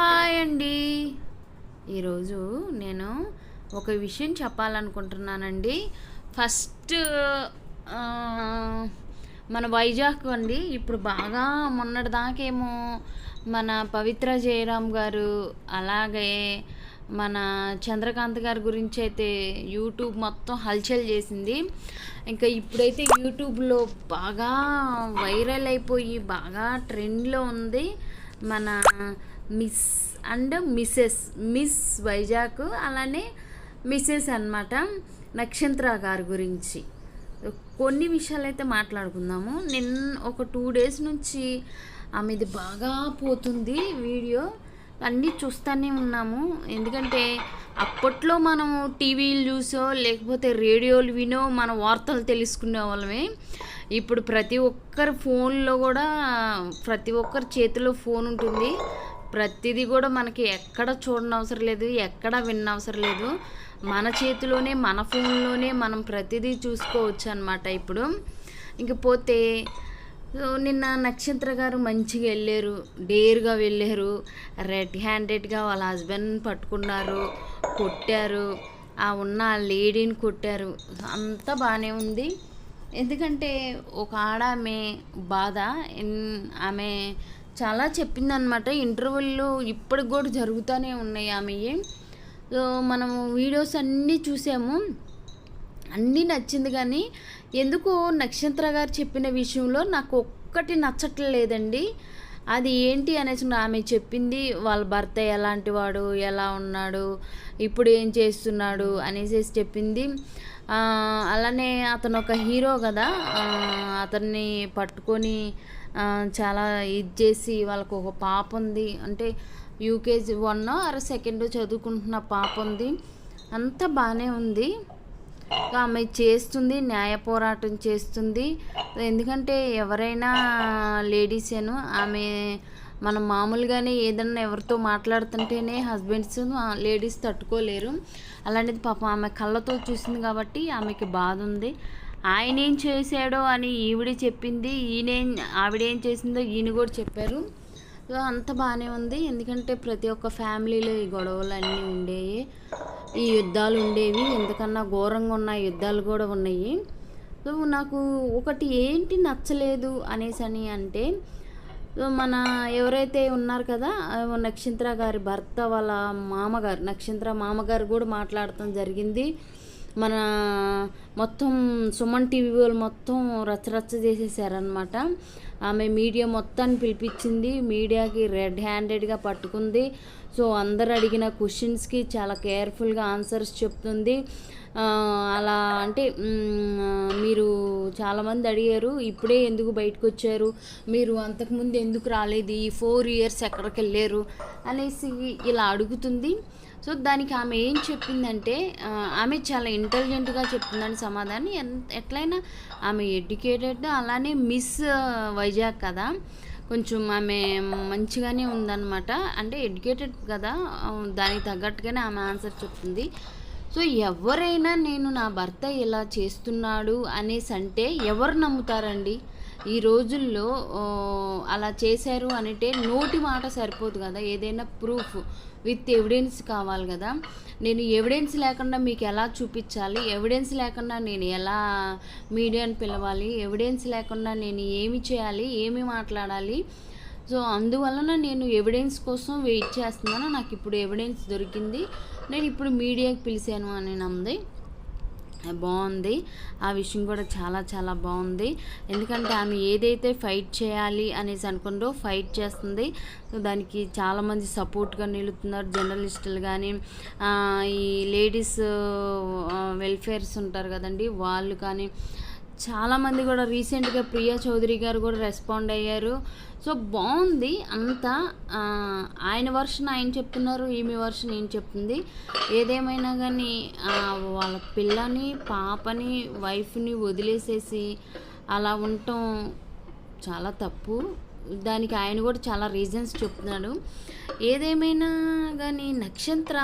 Hi అండి. ఈరోజు నేను ఒక విషయం చెప్పాలనుకుంటున్నానండి. ఫస్ట్ మన వైజాగ్ అండి. ఇప్పుడు బాగా మొన్నటి దాకేమో మన పవిత్ర జయరామ్ గారు అలాగే మన చంద్రకాంత్ గారి గురించి అయితే యూట్యూబ్ మొత్తం హల్చల్ చేసింది. ఇంకా ఇప్పుడైతే యూట్యూబ్లో బాగా వైరల్ అయిపోయి బాగా ట్రెండ్లో ఉంది మన miss and Mrs miss Vizag అలానే మిస్సెస్ అన్నమాట నక్షత్ర గారి గురించి. కొన్ని విషయాలు అయితే మాట్లాడుకుందాము. నిన్న ఒక టూ డేస్ నుంచి ఆమెది బాగా పోతుంది వీడియో. అన్నీ చూస్తూనే ఉన్నాము. ఎందుకంటే అప్పట్లో మనము టీవీలు చూసో లేకపోతే రేడియోలు వినో మన వార్తలు తెలుసుకునే వాళ్ళమే. ఇప్పుడు ప్రతి ఒక్కరి ఫోన్లో కూడా ప్రతి ఒక్కరి చేతిలో ఫోన్ ఉంటుంది. ప్రతిదీ కూడా మనకి ఎక్కడ చూడనవసరం అవసరం లేదు ఎక్కడ విన్నవసరం లేదు. మన చేతిలోనే మన ఫోన్లోనే మనం ప్రతిదీ చూసుకోవచ్చు అనమాట ఇప్పుడు. ఇంకపోతే నిన్న నక్షత్ర గారు మంచిగా వెళ్ళారు డేర్గా వెళ్ళారు రెడ్ హ్యాండెడ్గా వాళ్ళ హస్బెండ్ పట్టుకున్నారు కొట్టారు. ఆ ఉన్న లేడీని కొట్టారు. అంతా బాగానే ఉంది. ఎందుకంటే ఒక ఆడ ఆమె బాధ ఆమె చాలా చెప్పిందనమాట ఇంటర్వ్యూలు ఇప్పటికి కూడా జరుగుతూనే ఉన్నాయి ఆమె. సో మనము వీడియోస్ అన్నీ చూసాము. అన్నీ నచ్చింది కానీ ఎందుకో నక్షత్ర గారు చెప్పిన విషయంలో నాకు ఒక్కటి నచ్చట్లేదండి. అది ఏంటి అనేసి ఆమె చెప్పింది వాళ్ళ భర్త ఎలాంటి వాడు ఎలా ఉన్నాడు ఇప్పుడు ఏం చేస్తున్నాడు అనేసి చెప్పింది. అలానే అతను ఒక హీరో కదా. అతన్ని పట్టుకొని చాలా ఇది చేసి వాళ్ళకు ఒక పాప ఉంది. అంటే యూకేజీ వన్ అర సెకండ్ చదువుకుంటున్న పాప ఉంది. అంతా బాగానే ఉంది. ఆమె చేస్తుంది న్యాయ పోరాటం చేస్తుంది. ఎందుకంటే ఎవరైనా లేడీసేను ఆమె మనం మామూలుగానే ఏదన్నా ఎవరితో మాట్లాడుతుంటేనే హస్బెండ్స్ లేడీస్ తట్టుకోలేరు. అలాంటిది పాపం ఆమె కళ్ళతో చూసింది కాబట్టి ఆమెకి బాధ ఉంది. ఆయన ఏం చేశాడో అని ఈవిడ చెప్పింది. ఈయనేం ఆవిడేం చేసిందో ఈయన కూడా చెప్పారు. సో అంత బాగానే ఉంది. ఎందుకంటే ప్రతి ఒక్క ఫ్యామిలీలో ఈ గొడవలు అన్నీ ఉండేవి ఈ యుద్ధాలు ఉండేవి. ఎందుకన్నా ఘోరంగా ఉన్న యుద్ధాలు కూడా ఉన్నాయి. సో నాకు ఒకటి ఏంటి నచ్చలేదు అనేసి అని అంటే మన ఎవరైతే ఉన్నారు కదా నక్షత్ర గారి భర్త వాళ్ళ మామగారు నక్షత్ర మామగారు కూడా మాట్లాడటం జరిగింది. మన మొత్తం సుమన్ టీవీ వాళ్ళు మొత్తం రచ్చరచ్చ చేసేసారనమాట ఆమె మీడియా మొత్తాన్ని పిలిపించింది. మీడియాకి రెడ్ హ్యాండెడ్గా పట్టుకుంది. సో అందరు అడిగిన క్వశ్చన్స్కి చాలా కేర్ఫుల్గా ఆన్సర్స్ చెప్తుంది. అలా అంటే మీరు చాలామంది అడిగారు. ఇప్పుడే ఎందుకు బయటకు వచ్చారు మీరు అంతకుముందు ఎందుకు రాలేదు? ఈ ఫోర్ ఇయర్స్ ఎక్కడికి వెళ్ళారు అనేసి ఇలా అడుగుతుంది. సో దానికి ఆమె ఏం చెప్పిందంటే ఆమె చాలా ఇంటెలిజెంట్గా చెప్తుందని సమాధానం. ఎంత ఎట్లయినా ఆమె ఎడ్యుకేటెడ్ అలానే మిస్ వైజాగ్ కదా. కొంచెం ఆమె మంచిగానే ఉందన్నమాట. అంటే ఎడ్యుకేటెడ్ కదా. దానికి తగ్గట్టుగానే ఆమె ఆన్సర్ చెప్తుంది. సో ఎవరైనా నేను నా భర్త ఇలా చేస్తున్నాడు అనేసి అంటే ఎవరు నమ్ముతారండి? ఈ రోజుల్లో అలా చేశారు అంటే నోటి మాట సరిపోదు కదా. ఏదైనా ప్రూఫ్ విత్ ఎవిడెన్స్ కావాలి కదా. నేను ఎవిడెన్స్ లేకుండా మీకు ఎలా చూపించాలి? ఎవిడెన్స్ లేకుండా నేను ఎలా మీడియాని పిలవాలి? ఎవిడెన్స్ లేకుండా నేను ఏమి చేయాలి? ఏమి మాట్లాడాలి? సో అందువలన నేను ఎవిడెన్స్ కోసం వెయిట్ చేస్తున్నాను. నాకు ఇప్పుడు ఎవిడెన్స్ దొరికింది. నేను ఇప్పుడు మీడియాకి పిలిచాను అని నమ్మింది బాగుంది. ఆ విషయం కూడా చాలా చాలా బాగుంది. ఎందుకంటే ఆమె ఏదైతే ఫైట్ చేయాలి అనేసి అనుకుందో ఫైట్ చేస్తుంది. దానికి చాలామంది సపోర్ట్గా నిలుతున్నారు. జర్నలిస్టులు కానీ ఈ లేడీస్ వెల్ఫేర్స్ ఉంటారు కదండి వాళ్ళు కానీ చాలామంది కూడా రీసెంట్గా ప్రియా చౌదరి గారు కూడా రెస్పాండ్ అయ్యారు. సో బాగుంది అంతా. ఆయన వర్షన్ ఆయన చెప్తున్నారు ఈమె వర్షన్ ఏం చెప్తుంది. ఏదేమైనా కానీ వాళ్ళ పిల్లని పాపని వైఫ్ని వదిలేసేసి అలా ఉండటం చాలా తప్పు. దానికి ఆయన కూడా చాలా రీజన్స్ చెప్తున్నాడు. ఏదేమైనా కానీ నక్షత్ర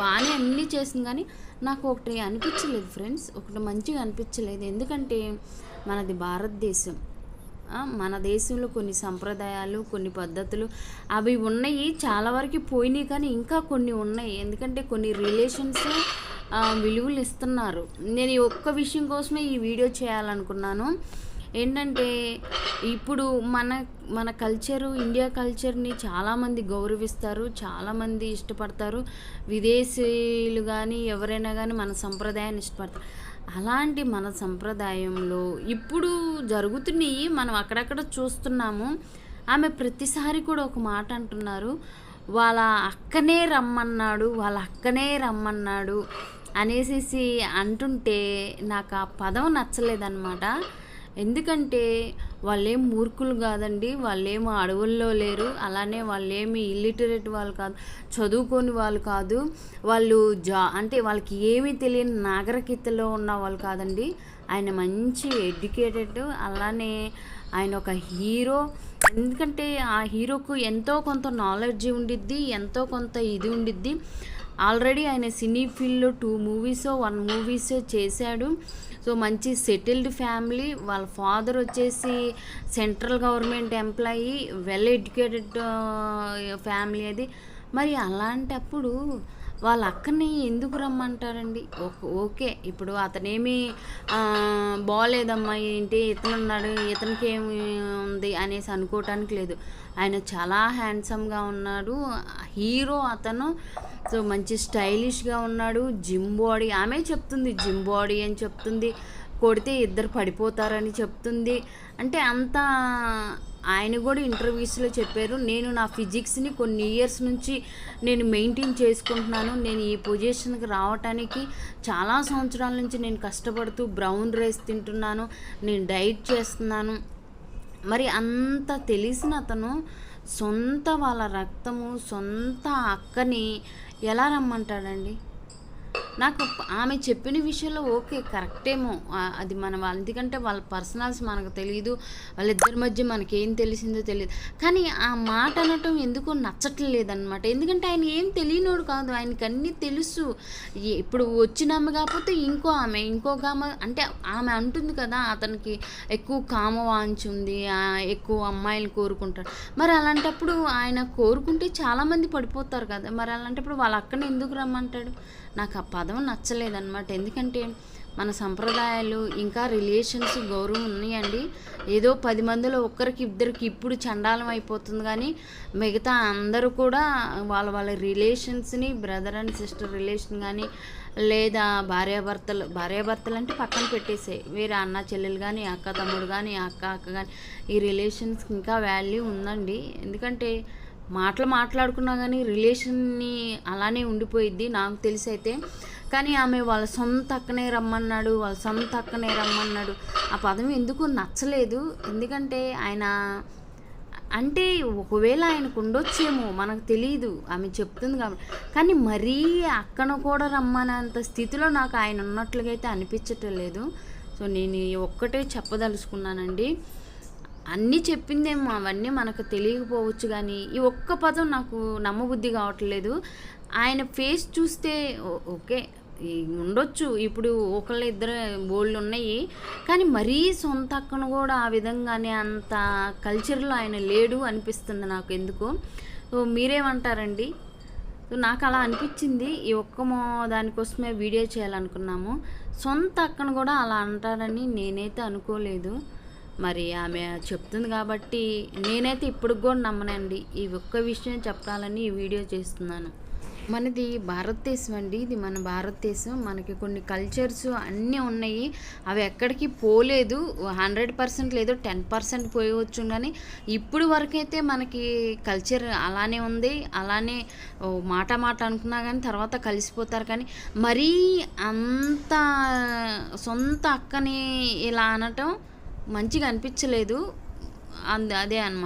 బాగానే అన్నీ చేసింది కానీ నాకు ఒకటి అనిపించలేదు ఫ్రెండ్స్ ఒకటి మంచిగా అనిపించలేదు. ఎందుకంటే మనది భారతదేశం. మన దేశంలో కొన్ని సంప్రదాయాలు కొన్ని పద్ధతులు అవి ఉన్నాయి చాలా వరకు పోయినాయి కానీ ఇంకా కొన్ని ఉన్నాయి. ఎందుకంటే కొన్ని రిలేషన్స్ విలువలు ఇస్తున్నారు. నేను ఈ ఒక్క విషయం కోసమే ఈ వీడియో చేయాలనుకున్నాను. ఏంటంటే ఇప్పుడు మన మన కల్చరు ఇండియా కల్చర్ని చాలామంది గౌరవిస్తారు చాలామంది ఇష్టపడతారు. విదేశీయులు కానీ ఎవరైనా కానీ మన సంప్రదాయాన్ని ఇష్టపడతారు. అలాంటి మన సంప్రదాయంలో ఇప్పుడు జరుగుతున్నాయి మనం అక్కడక్కడ చూస్తున్నాము. ఆమె ప్రతిసారి కూడా ఒక మాట అంటున్నారు. వాళ్ళ అక్కనే రమ్మన్నాడు వాళ్ళ అక్కనే రమ్మన్నాడు అనేసి అంటుంటే నాకు ఆ పదం నచ్చలేదన్నమాట. ఎందుకంటే వాళ్ళేం మూర్ఖులు కాదండి వాళ్ళేం అడవుల్లో లేరు అలానే వాళ్ళేమి ఇల్లిటరేట్ వాళ్ళు కాదు చదువుకొని వాళ్ళు కాదు. వాళ్ళు జా అంటే వాళ్ళకి ఏమీ తెలియని నాగరికతలో ఉన్న వాళ్ళు కాదండి. ఆయన మంచి ఎడ్యుకేటెడ్ అలానే ఆయన ఒక హీరో ఎందుకంటే ఆ హీరోకు ఎంతో కొంత నాలెడ్జ్ ఉండిద్ది ఎంతో కొంత ఇది ఉండిద్ది. ఆల్రెడీ ఆయన సినీ ఫీల్డ్లో టూ మూవీసో వన్ మూవీసో చేశాడు. సో మంచి సెటిల్డ్ ఫ్యామిలీ. వాళ్ళ ఫాదర్ వచ్చేసి central government employee well educated family అది. మరి అలాంటప్పుడు వాళ్ళ అక్కని ఎందుకు రమ్మంటారండి? ఓకే ఇప్పుడు అతనేమి బాగాలేదమ్మా ఏంటి ఇతను ఉన్నాడు ఇతనికి ఏమి ఉంది అనేసి అనుకోవటానికి లేదు. ఆయన చాలా హ్యాండ్సమ్గా ఉన్నాడు. హీరో అతను సో మంచి స్టైలిష్గా ఉన్నాడు. జిమ్ బాడీ ఆమె చెప్తుంది జిమ్ బాడీ అని చెప్తుంది. కొడితే ఇద్దరు పడిపోతారని చెప్తుంది. అంటే అంత ఆయన కూడా ఇంటర్వ్యూస్లో చెప్పారు. నేను నా ఫిజిక్స్ని కొన్ని ఇయర్స్ నుంచి నేను మెయింటైన్ చేసుకుంటున్నాను. నేను ఈ పొజిషన్కి రావటానికి చాలా సంవత్సరాల నుంచి నేను కష్టపడుతూ బ్రౌన్ రైస్ తింటున్నాను. నేను డైట్ చేస్తున్నాను. మరి అంత తెలిసిన అతను సొంత వాళ్ళ రక్తము సొంత అక్కని ఎలా రమ్మంటాడండి? నాకు ఆమె చెప్పిన విషయంలో ఓకే కరెక్టేమో. అది మన వాళ్ళ ఎందుకంటే వాళ్ళ పర్సనల్స్ మనకు తెలియదు వాళ్ళిద్దరి మధ్య మనకేం తెలిసిందో తెలియదు కానీ ఆ మాట అనటం ఎందుకో నచ్చట్లేదు అనమాట ఎందుకంటే ఆయన ఏం తెలియనోడు కాదు ఆయనకి అన్నీ తెలుసు ఇప్పుడు వచ్చిన ఆమె కాకపోతే ఇంకో ఆమె ఇంకొక ఆమె అంటే ఆమె అంటుంది కదా అతనికి ఎక్కువ కామవాంచి ఉంది ఎక్కువ అమ్మాయిలు కోరుకుంటారు. మరి అలాంటప్పుడు ఆయన కోరుకుంటే చాలామంది పడిపోతారు కదా మరి అలాంటప్పుడు వాళ్ళ అక్కని ఎందుకు రమ్మంటాడు? నాకు ఆ పద నచ్చలేదన్నమాట. ఎందుకంటే మన సంప్రదాయాలు ఇంకా రిలేషన్స్ గౌరవం ఉన్నాయండి. ఏదో పది మందిలో ఒక్కరికి ఇద్దరికి ఇప్పుడు చండాలం అయిపోతుంది కానీ మిగతా అందరూ కూడా వాళ్ళ వాళ్ళ రిలేషన్స్ని బ్రదర్ అండ్ సిస్టర్ రిలేషన్ కానీ లేదా భార్యాభర్తలు భార్యాభర్తలు అంటే పక్కన పెట్టేసాయి వేరే అన్న చెల్లెలు కానీ అక్క తమ్ముడు కానీ అక్క అక్క కానీ ఈ రిలేషన్స్కి ఇంకా వాల్యూ ఉందండి. ఎందుకంటే మాటలు మాట్లాడుకున్నా కానీ రిలేషన్ని అలానే ఉండిపోయిద్ది. నాకు తెలిసి అయితే కానీ ఆమె వాళ్ళ సొంత అక్కనే రమ్మన్నాడు వాళ్ళ సొంత అక్కనే రమ్మన్నాడు. ఆ పదం ఎందుకు నచ్చలేదు? ఎందుకంటే ఆయన అంటే ఒకవేళ ఆయనకు ఉండొచ్చేమో మనకు తెలియదు ఆమె చెప్తుంది కాబట్టి. కానీ మరీ అక్కను కూడా రమ్మనేంత స్థితిలో నాకు ఆయన ఉన్నట్లుగా అయితే అనిపించటం లేదు. సో నేను ఒక్కటే చెప్పదలుచుకున్నానండి. అన్నీ చెప్పిందేమో అవన్నీ మనకు తెలియకపోవచ్చు కానీ ఈ ఒక్క పదం నాకు నమ్మబుద్ధి కావట్లేదు. ఆయన ఫేస్ చూస్తే ఓకే ఉండొచ్చు. ఇప్పుడు ఒకళ్ళు ఇద్దరు బోళ్ళు ఉన్నాయి. కానీ మరీ సొంత అక్కను కూడా ఆ విధంగానే అంత కల్చర్లో ఆయన లేడు అనిపిస్తుంది నాకు ఎందుకు. సో మీరేమంటారండి? నాకు అలా అనిపించింది. ఈ ఒక్క దానికోసమే వీడియో చేయాలనుకున్నాము. సొంత అక్కను కూడా అలా అంటారని నేనైతే అనుకోలేదు. మరి ఆమె చెప్తుంది కాబట్టి నేనైతే ఇప్పుడు కూడా నమ్మనండి. ఈ ఒక్క విషయం చెప్పాలని ఈ వీడియో చేస్తున్నాను. మనది భారతదేశం అండి. ఇది మన భారతదేశం. మనకి కొన్ని కల్చర్స్ అన్నీ ఉన్నాయి. అవి ఎక్కడికి పోలేదు. హండ్రెడ్ పర్సెంట్ లేదు టెన్ పర్సెంట్ పోయవచ్చు కానీ ఇప్పుడు వరకైతే మనకి కల్చర్ అలానే ఉంది. అలానే మాట మాట అనుకున్నా కానీ తర్వాత కలిసిపోతారు కానీ మరీ అంత సొంత అక్కని ఇలా అనటం మంచిగా అనిపించలేదు. అంద అదే అనమాట